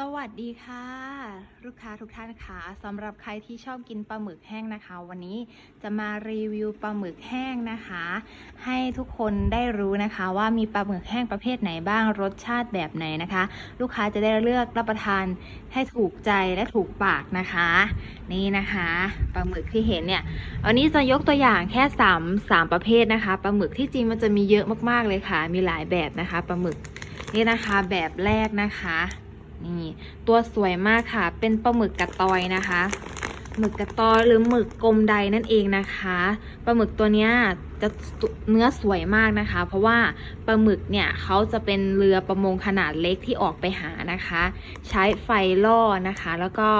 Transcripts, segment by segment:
สวัสดีค่ะ ลูกค้าทุกท่านค่ะสำหรับใครที่ชอบกินปลาหมึกแห้งนะคะ วันนี้จะมารีวิวปลาหมึกแห้งนะคะ ให้ทุกคนได้รู้นะคะว่ามีปลาหมึกแห้งประเภทไหนบ้างรสชาติแบบไหนนะคะ ลูกค้าจะได้เลือกรับประทานให้ถูกใจและถูกปากนะคะ นี่นะคะปลาหมึกที่เห็นเนี่ยวันนี้จะยกตัวอย่างแค่3 3ประเภทนะคะปลาหมึกที่จริงมันจะมีเยอะมากๆเลยค่ะ มีหลายแบบนะคะปลาหมึกนี่นะคะแบบแรกนะคะ นี่ตัวสวยมากค่ะ เป็นปลาหมึกกระตอยนะคะ หมึกกระตอยหรือหมึกกลมใดนั่นเองนะคะปลาหมึกตัวเนี้ยจะเนื้อสวยมากนะคะ เพราะว่าปลาหมึกเนี่ยเขาจะเป็นเรือประมงขนาดเล็กที่ออกไปหานะคะ ใช้ไฟล่อนะคะ แล้วก็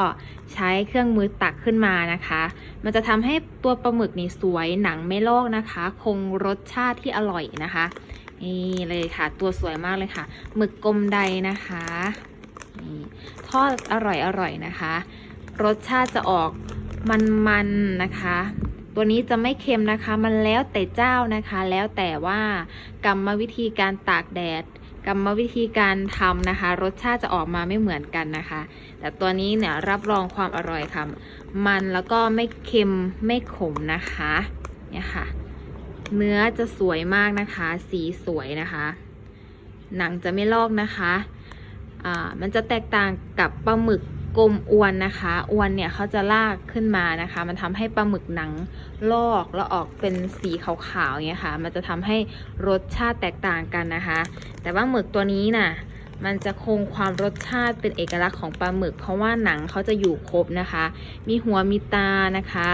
ใช้เครื่องมือตักขึ้นมานะคะ มันจะทำให้ตัวปลาหมึกนี่สวยหนังไม่ลอกนะคะ คงรสชาติที่อร่อยนะคะนี่เลยค่ะ ตัวสวยมากเลยค่ะหมึกกลมใดนะคะ นี่ทอดอร่อยอร่อยนะคะ รสชาติจะออกมันๆนะคะ ตัวนี้จะไม่เค็มนะคะ มันแล้วแต่เจ้านะคะ แล้วแต่ว่ากรรมวิธีการตากแดดกรรมวิธีการทำนะคะ รสชาติจะออกมาไม่เหมือนกันนะคะ แต่ตัวนี้เนี่ยรับรองความอร่อยค่ะ มันแล้วก็ไม่เค็มไม่ขมนะคะเนี่ยค่ะ เนื้อจะสวยมากนะคะ สีสวยนะคะ หนังจะไม่ลอกนะคะ มันจะแตกต่างกับปลาหมึกกลมอวนนะคะอวนเนี่ยเขาจะลากขึ้นมานะคะ มันทำให้ปลาหมึกหนังลอกแล้วออกเป็นสีขาวๆเนี่ยค่ะ มันจะทำให้รสชาติแตกต่างกันนะคะ แต่ว่าหมึกตัวนี้น่ะมันจะคงความรสชาติเป็นเอกลักษณ์ของปลาหมึก เพราะว่าหนังเขาจะอยู่ครบนะคะ มีหัวมีตานะคะ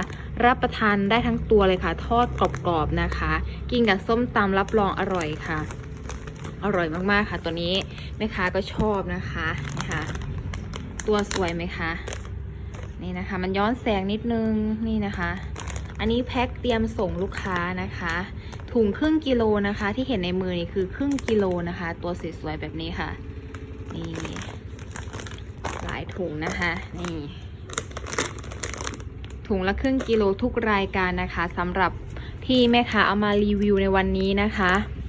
รับประทานได้ทั้งตัวเลยค่ะ ทอดกรอบๆนะคะ กินกับส้มตำรับรองอร่อยค่ะ อร่อยมากๆค่ะ ตัวนี้แม่ค้าก็ชอบนะคะนะคะตัวสวยไหมคะนี่นะคะ มันย้อนแสงนิดนึงนี่นะคะ อันนี้แพ็คเตรียมส่งลูกค้านะคะ ถุงครึ่งกิโลนะคะ ที่เห็นในมือนี่คือครึ่งกิโลนะคะ ตัวสวยๆแบบนี้ค่ะนี่หลายถุงนะคะนี่ถุงละครึ่งกิโลทุกรายการนะคะสำหรับที่แม่ค้าเอามารีวิวในวันนี้นะคะเนี่ยค่ะ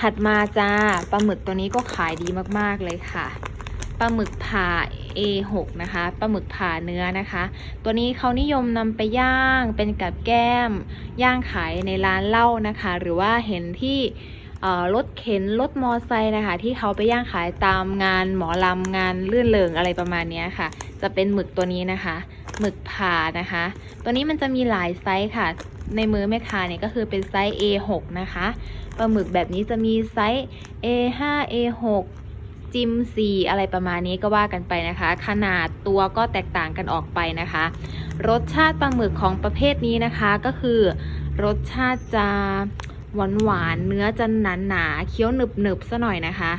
ถัดมาจ้าปลาหมึกตัวนี้ก็ขายดีมากๆเลยค่ะปลาหมึกผ่า A6 นะคะปลาหมึกผ่าเนื้อนะคะ ตัวนี้เขานิยมนำไปย่างเป็นกับแก้ม ย่างขายในร้านเหล้านะคะ หรือว่าเห็นที่รถเข็นรถมอไซค์นะคะ ที่เขาไปย่างขายตามงานหมอลำงานลื่นเริงอะไรประมาณนี้ค่ะ จะเป็นหมึกตัวนี้นะคะ หมึกผ่านะคะ ตัวนี้มันจะมีหลายไซส์ค่ะ ในมือแม่ค้าเนี่ยก็คือเป็นไซส์ A6 นะคะปลาหมึกแบบนี้จะมีไซส์ A5 A6 จิม4อะไรประมาณนี้ก็ว่ากันไปนะคะ ขนาดตัวก็แตกต่างกันออกไปนะคะ รสชาติปลาหมึกของประเภทนี้นะคะก็คือ รสชาติจะหวานหวานๆเนื้อจะหนาหนาๆเคี้ยวหนึบหนึบๆซะหน่อยนะคะ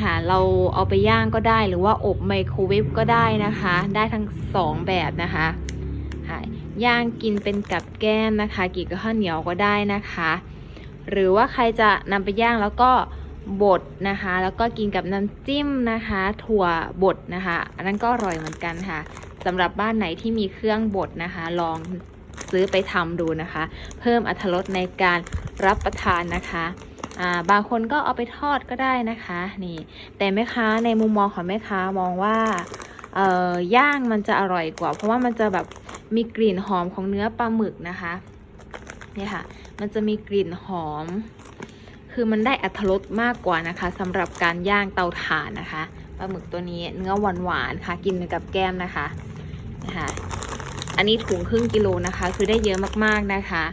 ค่ะเราเอาไปย่างก็ได้หรือว่าอบไมโครเวฟก็ได้นะคะ ได้ทั้งสองแบบนะคะค่ะย่างกินเป็นกับแก้มนะคะกินกับข้าวเหนียวก็ได้นะคะ หรือว่าใครจะนำไปย่างแล้วก็บดนะคะ แล้วก็กินกับน้ำจิ้มนะคะ ถั่วบดนะคะ อันนั้นก็อร่อยเหมือนกันค่ะสำหรับบ้านไหนที่มีเครื่องบดนะคะ ลองซื้อไปทำดูนะคะ เพิ่มอรรถรสในการรับประทานนะคะ อ่าบางคนก็เอาไปทอดก็ได้นะคะนี่ แต่แม่ค้าในมุมมองของแม่ค้ามองว่าเอ่อย่างมันจะอร่อยกว่า เพราะว่ามันจะแบบมีกลิ่นหอมของเนื้อปลาหมึกนะคะนี่ค่ะ มันจะมีกลิ่นหอม คือมันได้อัตรสมากกว่านะคะสำหรับการย่างเตาถ่านนะคะปลาหมึกตัวนี้เนื้อหวานหวานๆค่ะ กินกับแก้มนะคะนะคะอันนี้ถุงครึ่งกิโลนะคะ คือได้เยอะมากๆนะคะ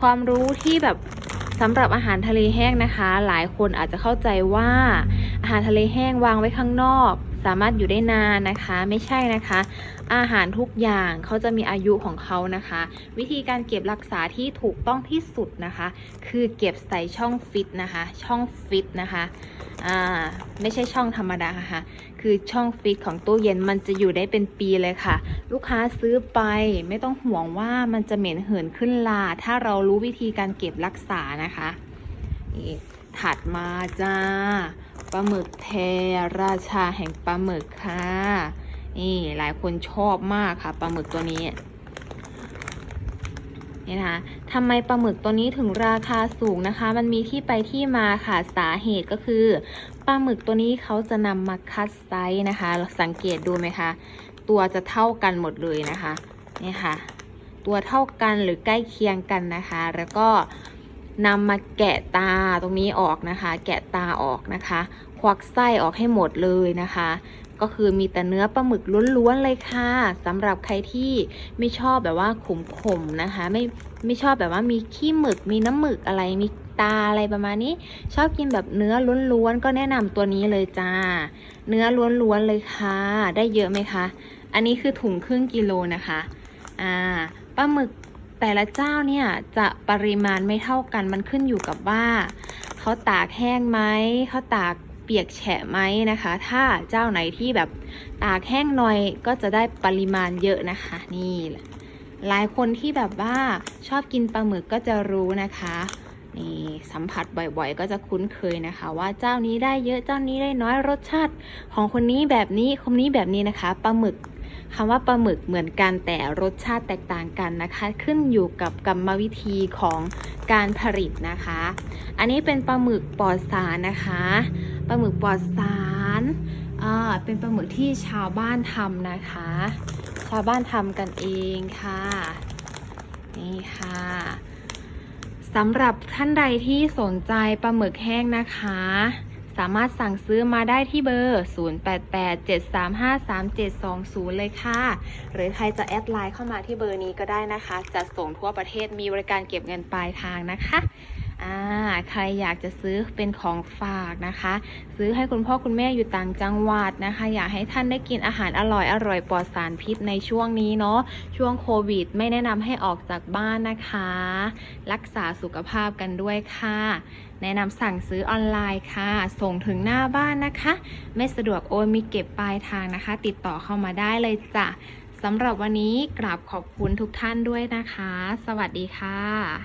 ความรู้ที่แบบ สำหรับอาหารทะเลแห้งนะคะ หลายคนอาจจะเข้าใจว่าอาหารทะเลแห้งวางไว้ข้างนอก สามารถอยู่ได้นานนะคะไม่ใช่นะคะ อาหารทุกอย่างเขาจะมีอายุของเขานะคะ วิธีการเก็บรักษาที่ถูกต้องที่สุดนะคะ คือเก็บใส่ช่องฟิตนะคะ ช่องฟิตนะคะอ่าไม่ใช่ช่องธรรมดาค่ะ คือช่องฟิตของตู้เย็นมันจะอยู่ได้เป็นปีเลยค่ะ ลูกค้าซื้อไปไม่ต้องห่วงว่ามันจะเหม็นเหินขึ้นลา ถ้าเรารู้วิธีการเก็บรักษานะคะถัดมาจ้า ปลาหมึกแทราชาแห่งปลาหมึกค่ะ นี่หลายคนชอบมากค่ะปลาหมึกตัวนี้นี่นะคะทำไมปลาหมึกตัวนี้ถึงราคาสูงนะคะ มันมีที่ไปที่มาค่ะ สาเหตุก็คือปลาหมึกตัวนี้เขาจะนำมาคัดไซส์นะคะ สังเกตดูไหมคะ ตัวจะเท่ากันหมดเลยนะคะ นี่ค่ะ ตัวเท่ากันหรือใกล้เคียงกันนะคะ แล้วก็ นำมาแกะตาตรงนี้ออกนะคะ แกะตาออกนะคะ ควักไส้ออกให้หมดเลยนะคะ ก็คือมีแต่เนื้อปลาหมึกล้วนๆเลยค่ะสำหรับใครที่ไม่ชอบแบบว่าขมๆนะคะ ไม่ไม่ชอบแบบว่ามีขี้หมึกมีน้ำหมึกอะไรมีตาอะไรประมาณนี้ ชอบกินแบบเนื้อล้วนๆก็แนะนำตัวนี้เลยจ้า เนื้อล้วนๆเลยค่ะ ได้เยอะไหมคะ อันนี้คือถุงครึ่งกิโลนะคะ อ่าปลาหมึก แต่ละเจ้าเนี่ยจะปริมาณไม่เท่ากันมันขึ้นอยู่กับว่า เขาตากแห้งไหมเขาตากเปียกแฉะไหมนะคะ ถ้าเจ้าไหนที่แบบตากแห้งหน่อยก็จะได้ปริมาณเยอะนะคะ นี่หลายคนที่แบบว่าชอบกินปลาหมึกก็จะรู้นะคะนี่สัมผัสบ่อยๆ ก็จะคุ้นเคยนะคะ ว่าเจ้านี้ได้เยอะเจ้านี้ได้น้อยรสชาติ ของคนนี้แบบนี้คนนี้แบบนี้นะคะปลาหมึก คำว่าปลาหมึกเหมือนกันแต่รสชาติแตกต่างกันนะคะ ขึ้นอยู่กับกรรมวิธีของการผลิตนะคะ อันนี้เป็นปลาหมึกปลอดสารนะคะปลาหมึกปลอดสารอ่าเป็นปลาหมึกที่ชาวบ้านทำนะคะ ชาวบ้านทำกันเองค่ะนี่ค่ะสำหรับท่านใดที่สนใจปลาหมึกแห้งนะคะ สามารถสั่งซื้อมาได้ที่เบอร์ 0887353720 เลยค่ะ หรือใครจะแอดไลน์เข้ามาที่เบอร์นี้ก็ได้นะคะ จะส่งทั่วประเทศมีบริการเก็บเงินปลายทางนะคะ อ่าใครอยากจะซื้อเป็นของฝากนะคะ ซื้อให้คุณพ่อคุณแม่อยู่ต่างจังหวัดนะคะ อยากให้ท่านได้กินอาหารอร่อยอร่อยปลอดสารพิษในช่วงนี้เนาะช่วงโควิด ไม่แนะนำให้ออกจากบ้านนะคะ รักษาสุขภาพกันด้วยค่ะ แนะนำสั่งซื้อออนไลน์ค่ะ ส่งถึงหน้าบ้านนะคะ ไม่สะดวกโอนมีเก็บปลายทางนะคะ ติดต่อเข้ามาได้เลยจ้ะสำหรับวันนี้กราบขอบคุณทุกท่านด้วยนะคะ สวัสดีค่ะ